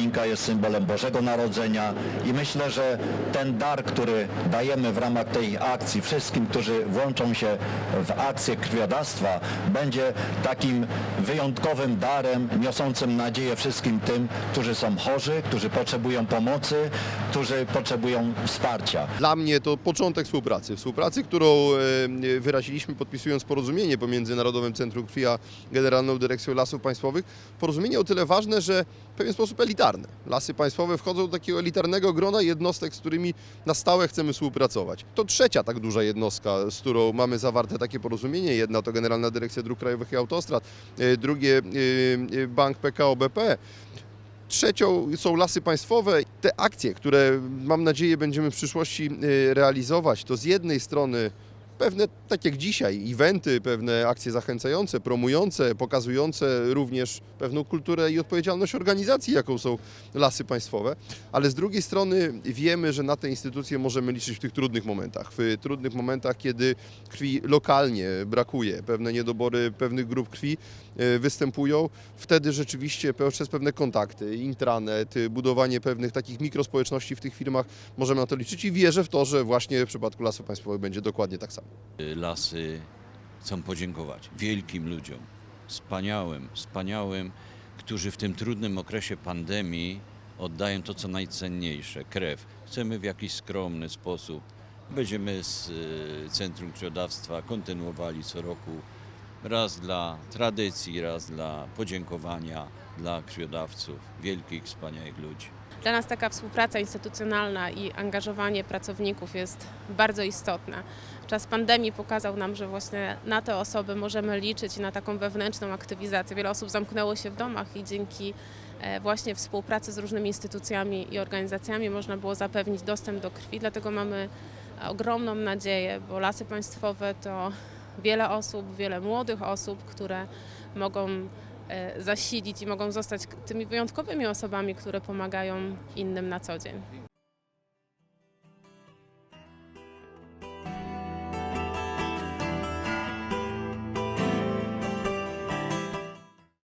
choinka jest symbolem Bożego Narodzenia i myślę, że ten dar, który dajemy w ramach tej akcji wszystkim, którzy włączą się w akcję krwiodawstwa, będzie takim wyjątkowym darem niosącym nadzieję wszystkim tym, którzy są chorzy, którzy potrzebują pomocy, którzy potrzebują wsparcia. Dla mnie to początek współpracy. Współpracy, którą e, wyraziliśmy podpisując porozumienie pomiędzy Narodowym Centrum Krwi a Generalną Dyrekcją Lasów Państwowych. Porozumienie o tyle ważne, że w pewien sposób elitarne. Lasy Państwowe wchodzą do takiego elitarnego grona jednostek, z którymi na stałe chcemy współpracować. To trzecia tak duża jednostka, z którą mamy zawarte takie porozumienie. Jedna to Generalna Dyrekcja Dróg Krajowych i Autostrad, e, drugie e, e, Bank PKO BP. Trzecią są lasy państwowe. Te akcje, które mam nadzieję będziemy w przyszłości realizować, to z jednej strony pewne, tak jak dzisiaj, eventy, pewne akcje zachęcające, promujące, pokazujące również pewną kulturę i odpowiedzialność organizacji, jaką są lasy państwowe, ale z drugiej strony wiemy, że na te instytucje możemy liczyć w tych trudnych momentach. W trudnych momentach, kiedy krwi lokalnie brakuje, pewne niedobory pewnych grup krwi e, występują, wtedy rzeczywiście przez pewne kontakty, intranet, budowanie pewnych takich mikrospołeczności w tych firmach możemy na to liczyć i wierzę w to, że właśnie w przypadku lasów państwowych będzie dokładnie tak samo. Lasy chcą podziękować wielkim ludziom, wspaniałym, wspaniałym, którzy w tym trudnym okresie pandemii oddają to, co najcenniejsze krew. Chcemy w jakiś skromny sposób. Będziemy z y, Centrum Krwiodawstwa kontynuowali co roku raz dla tradycji, raz dla podziękowania dla krwiodawców, wielkich, wspaniałych ludzi. Dla nas taka współpraca instytucjonalna i angażowanie pracowników jest bardzo istotne. Czas pandemii pokazał nam, że właśnie na te osoby możemy liczyć i na taką wewnętrzną aktywizację. Wiele osób zamknęło się w domach i dzięki e, właśnie współpracy z różnymi instytucjami i organizacjami można było zapewnić dostęp do krwi. Dlatego mamy ogromną nadzieję, bo lasy państwowe to wiele osób, wiele młodych osób, które mogą zasilić i mogą zostać tymi wyjątkowymi osobami, które pomagają innym na co dzień.